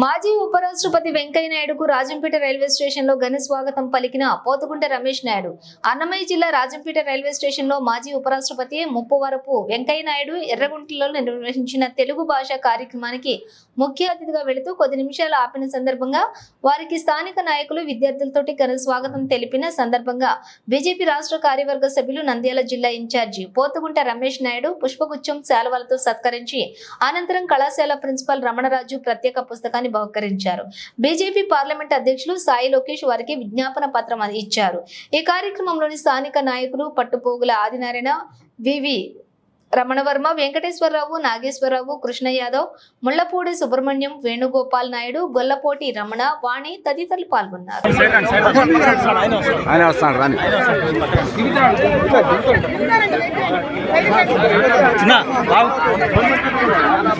మాజీ ఉపరాష్ట్రపతి వెంకయ్య నాయుడుకు రాజంపేట రైల్వే స్టేషన్లో ఘన స్వాగతం పలికిన పోతుకుంట రమేష్ నాయుడు. అన్నమయ్య జిల్లా రాజంపేట రైల్వే స్టేషన్లో మాజీ ఉపరాష్ట్రపతి ముప్పవరపు వెంకయ్య నాయుడు ఎర్రగుంటలో నిర్వహించిన తెలుగు భాష కార్యక్రమానికి ముఖ్య అతిథిగా వెళుతూ కొద్ది నిమిషాలు ఆపిన సందర్భంగా వారికి స్థానిక నాయకులు విద్యార్థులతోటి ఘన స్వాగతం తెలిపిన సందర్భంగా బీజేపీ రాష్ట్ర కార్యవర్గ సభ్యులు నంద్యాల జిల్లా ఇన్ఛార్జి పోతుగుంట రమేష్ నాయుడు పుష్పగుచ్చం శాలువలతో సత్కరించి అనంతరం కళాశాల ప్రిన్సిపల్ రమణరాజు ప్రత్యేక పుస్తకాన్ని బహుకరించారు. బీజేపీ పార్లమెంట్ అధ్యక్షులు సాయి లోకేష్ వారికి విజ్ఞాపన పత్రం ఇచ్చారు. ఈ కార్యక్రమంలోని స్థానిక నాయకులు పట్టుపోగుల ఆదినారాయణ వివి రమణవర్మ వెంకటేశ్వరరావు నాగేశ్వరరావు కృష్ణ యాదవ్ ముళ్ళపూడి సుబ్రహ్మణ్యం వేణుగోపాల్ నాయుడు గొల్లపోటి రమణ వాణి తదితరులు పాల్గొన్నారు. ఆయన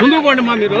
ముందుకు పోండి మా మీరు.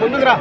ముందుకు రా